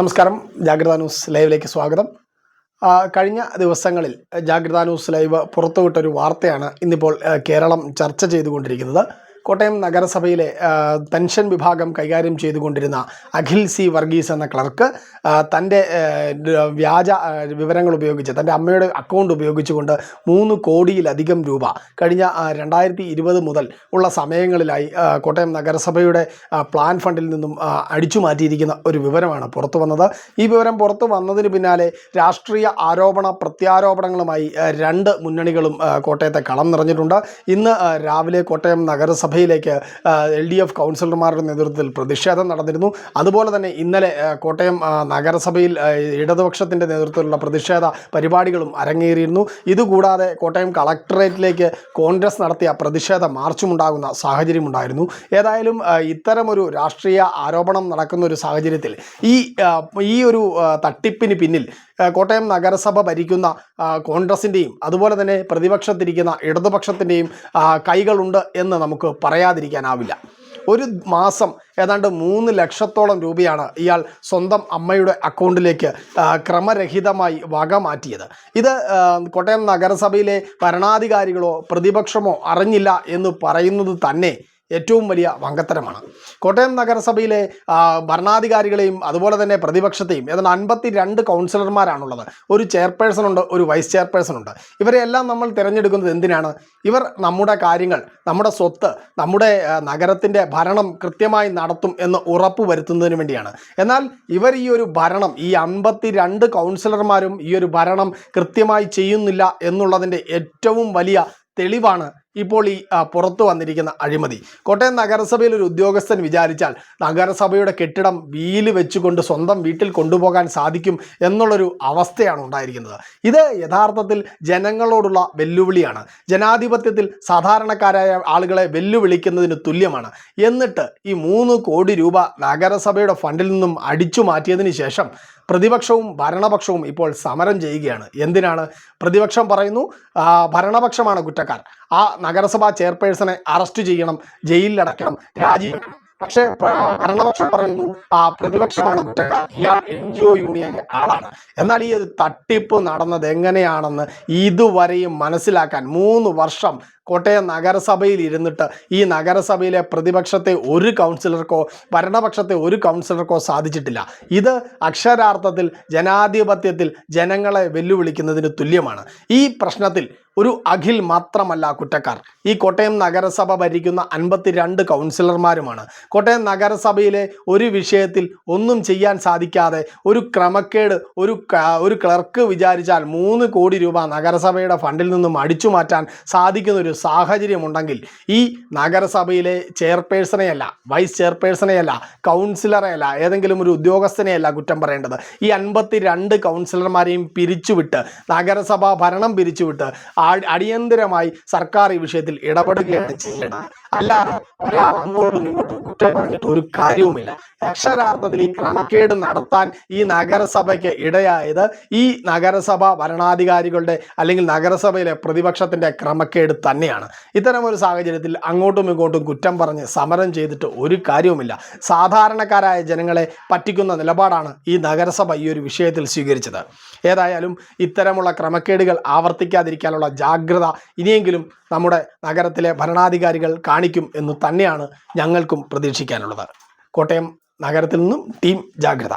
നമസ്കാരം. ജാഗ്രത ന്യൂസ് ലൈവിലേക്ക് സ്വാഗതം. കഴിഞ്ഞ ദിവസങ്ങളിൽ ജാഗ്രത ന്യൂസ് ലൈവ് പുറത്തുവിട്ടൊരു വാർത്തയാണ് ഇന്നിപ്പോൾ കേരളം ചർച്ച ചെയ്തുകൊണ്ടിരിക്കുന്നത്. കോട്ടയം നഗരസഭയിലെ പെൻഷൻ വിഭാഗം കൈകാര്യം ചെയ്തുകൊണ്ടിരുന്ന അഖിൽ സി വർഗീസ് എന്ന ക്ലർക്ക് തന്റെ വ്യാജ വിവരങ്ങൾ ഉപയോഗിച്ച് തന്റെ അമ്മയുടെ അക്കൗണ്ട് ഉപയോഗിച്ചുകൊണ്ട് മൂന്ന് കോടിയിലധികം രൂപ കഴിഞ്ഞ രണ്ടായിരത്തി ഇരുപത് മുതൽ ഉള്ള സമയങ്ങളിലായി കോട്ടയം നഗരസഭയുടെ പ്ലാൻ ഫണ്ടിൽ നിന്നും അടിച്ചു മാറ്റിയിരിക്കുന്ന ഒരു വിവരമാണ് പുറത്തു വന്നത്. ഈ വിവരം പുറത്തു വന്നതിന് പിന്നാലെ രാഷ്ട്രീയ ആരോപണ പ്രത്യാരോപണങ്ങളുമായി രണ്ട് മുന്നണികളും കോട്ടയത്തെ കളം നിറഞ്ഞിട്ടുണ്ട്. ഇന്ന് രാവിലെ കോട്ടയം നഗരസഭയിലേക്ക് എൽ ഡി എഫ് കൗൺസിലർമാരുടെ നേതൃത്വത്തിൽ പ്രതിഷേധം നടന്നിരുന്നു. അതുപോലെ തന്നെ ഇന്നലെ കോട്ടയം നഗരസഭയിൽ ഇടതുപക്ഷത്തിന്റെ നേതൃത്വത്തിലുള്ള പ്രതിഷേധ പരിപാടികളും അരങ്ങേറിയിരുന്നു. ഇതുകൂടാതെ കോട്ടയം കളക്ടറേറ്റിലേക്ക് കോൺഗ്രസ് നടത്തിയ പ്രതിഷേധ മാർച്ചുമുണ്ടാകുന്ന സാഹചര്യമുണ്ടായിരുന്നു. ഏതായാലും ഇത്തരമൊരു രാഷ്ട്രീയ ആരോപണം നടക്കുന്ന ഒരു സാഹചര്യത്തിൽ ഈ ഈ ഒരു തട്ടിപ്പിന് പിന്നിൽ കോട്ടയം നഗരസഭ ഭരിക്കുന്ന കോൺഗ്രസിന്റെയും അതുപോലെ തന്നെ പ്രതിപക്ഷത്തിരിക്കുന്ന ഇടതുപക്ഷത്തിന്റെയും കൈകളുണ്ട് എന്ന് നമുക്ക് പറയാതിരിക്കാനാവില്ല. ഒരു മാസം ഏതാണ്ട് മൂന്ന് ലക്ഷത്തോളം രൂപയാണ് ഇയാൾ സ്വന്തം അമ്മയുടെ അക്കൗണ്ടിലേക്ക് ക്രമരഹിതമായി വക മാറ്റിയത്. ഇത് കോട്ടയം നഗരസഭയിലെ ഭരണാധികാരികളോ പ്രതിപക്ഷമോ അറിഞ്ഞില്ല എന്ന് പറയുന്നത് തന്നെ ഏറ്റവും വലിയ വങ്കത്തരമാണ്. കോട്ടയം നഗരസഭയിലെ ഭരണാധികാരികളെയും അതുപോലെ തന്നെ പ്രതിപക്ഷത്തെയും ഏതാണ്ട് അൻപത്തി രണ്ട് കൗൺസിലർമാരാണുള്ളത്. ഒരു ചെയർപേഴ്സൺ ഉണ്ട് ഒരു വൈസ് ചെയർപേഴ്സൺ ഉണ്ട്. ഇവരെല്ലാം നമ്മൾ തിരഞ്ഞെടുക്കുന്നത് എന്തിനാണ്? ഇവർ നമ്മുടെ കാര്യങ്ങൾ നമ്മുടെ സ്വത്ത് നമ്മുടെ നഗരത്തിന്റെ ഭരണം കൃത്യമായി നടത്തും എന്ന് ഉറപ്പ് വരുത്തുന്നതിന് വേണ്ടിയാണ്. എന്നാൽ ഇവർ ഈ ഒരു ഭരണം ഈ അൻപത്തി രണ്ട് കൗൺസിലർമാരും ഈ ഒരു ഭരണം കൃത്യമായി ചെയ്യുന്നില്ല എന്നുള്ളതിന്റെ ഏറ്റവും വലിയ തെളിവാണ് ഇപ്പോൾ ഈ പുറത്തു വന്നിരിക്കുന്ന അഴിമതി. കോട്ടയം നഗരസഭയിൽ ഒരു ഉദ്യോഗസ്ഥൻ വിചാരിച്ചാൽ നഗരസഭയുടെ കെട്ടിടം വീൽ വെച്ചുകൊണ്ട് സ്വന്തം വീട്ടിൽ കൊണ്ടുപോകാൻ സാധിക്കും എന്നുള്ളൊരു അവസ്ഥയാണ് ഉണ്ടായിരിക്കുന്നത്. ഇത് യഥാർത്ഥത്തിൽ ജനങ്ങളോടുള്ള വെല്ലുവിളിയാണ്. ജനാധിപത്യത്തിൽ സാധാരണക്കാരായ ആളുകളെ വെല്ലുവിളിക്കുന്നതിന് തുല്യമാണ്. എന്നിട്ട് ഈ മൂന്ന് കോടി രൂപ നഗരസഭയുടെ ഫണ്ടിൽ നിന്നും അടിച്ചു മാറ്റിയതിന് ശേഷം പ്രതിപക്ഷവും ഭരണപക്ഷവും ഇപ്പോൾ സമരം ചെയ്യുകയാണ്. എന്തിനാണ്? പ്രതിപക്ഷം പറയുന്നു ഭരണപക്ഷമാണ് കുറ്റക്കാർ. ആ നഗരസഭാ ചെയർപേഴ്സണെ അറസ്റ്റ് ചെയ്യണം ജയിലിലടക്കണം രാജി പക്ഷേ ഭരണപക്ഷം പറയുന്നു ആ പ്രതിപക്ഷമാണ് കുറ്റക്കാർ. എൻ ജി ഒ യൂണിയന്റെ ആളാണ്. എന്നാൽ ഈ തട്ടിപ്പ് നടന്നത് എങ്ങനെയാണെന്ന് ഇതുവരെയും മനസ്സിലാക്കാൻ മൂന്ന് വർഷം കോട്ടയം നഗരസഭയിൽ ഇരുന്നിട്ട് ഈ നഗരസഭയിലെ പ്രതിപക്ഷത്തെ ഒരു കൗൺസിലർക്കോ ഭരണപക്ഷത്തെ ഒരു കൗൺസിലർക്കോ സാധിച്ചിട്ടില്ല. ഇത് അക്ഷരാർത്ഥത്തിൽ ജനാധിപത്യത്തിൽ ജനങ്ങളെ വെല്ലുവിളിക്കുന്നതിന് തുല്യമാണ്. ഈ പ്രശ്നത്തിൽ ഒരു അഖിൽ മാത്രമല്ല കുറ്റക്കാർ. ഈ കോട്ടയം നഗരസഭ ഭരിക്കുന്ന അൻപത്തിരണ്ട് കൗൺസിലർമാരുമാണ്. കോട്ടയം നഗരസഭയിലെ ഒരു വിഷയത്തിൽ ഒന്നും ചെയ്യാൻ സാധിക്കാതെ ഒരു ക്രമക്കേട് ഒരു ഒരു ക്ലർക്ക് വിചാരിച്ചാൽ മൂന്ന് കോടി രൂപ നഗരസഭയുടെ ഫണ്ടിൽ നിന്നും അടിച്ചു മാറ്റാൻ സാധിക്കുന്ന ഒരു സാഹചര്യമുണ്ടെങ്കിൽ ഈ നഗരസഭയിലെ ചെയർപേഴ്സണെയല്ല വൈസ് ചെയർപേഴ്സണെയല്ല കൗൺസിലറെയല്ല ഏതെങ്കിലും ഒരു ഉദ്യോഗസ്ഥനെയല്ല കുറ്റം പറയേണ്ടത്. ഈ അൻപത്തി രണ്ട് കൗൺസിലർമാരെയും പിരിച്ചുവിട്ട് നഗരസഭാ ഭരണം പിരിച്ചുവിട്ട് അടിയന്തരമായി സർക്കാർ ഈ വിഷയത്തിൽ ഇടപെടുകയാണ് ചെയ്യേണ്ടത്. അല്ലാതെ ഒരാൾ അങ്ങോട്ടും ഇങ്ങോട്ടും കുറ്റം പറഞ്ഞിട്ട് ഒരു കാര്യവുമില്ല. അക്ഷരാർത്ഥത്തിൽ ഈ ക്രമക്കേട് നടത്താൻ ഈ നഗരസഭയ്ക്ക് ഇടയായത് ഈ നഗരസഭ ഭരണാധികാരികളുടെ അല്ലെങ്കിൽ നഗരസഭയിലെ പ്രതിപക്ഷത്തിന്റെ ക്രമക്കേട് തന്നെയാണ്. ഇത്തരം ഒരു സാഹചര്യത്തിൽ അങ്ങോട്ടും ഇങ്ങോട്ടും കുറ്റം പറഞ്ഞ് സമരം ചെയ്തിട്ട് ഒരു കാര്യവുമില്ല. സാധാരണക്കാരായ ജനങ്ങളെ പറ്റിക്കുന്ന നിലപാടാണ് ഈ നഗരസഭ ഈ ഒരു വിഷയത്തിൽ സ്വീകരിച്ചത്. ഏതായാലും ഇത്തരമുള്ള ക്രമക്കേടുകൾ ആവർത്തിക്കാതിരിക്കാനുള്ള ജാഗ്രത ഇനിയെങ്കിലും നമ്മുടെ നഗരത്തിലെ ഭരണാധികാരികൾ കാണിക്കും എന്ന് തന്നെയാണ് ഞങ്ങൾക്കും പ്രതീക്ഷിക്കാനുള്ളത്. കോട്ടയം നഗരത്തിൽ നിന്നും ടീം ജാഗ്രത.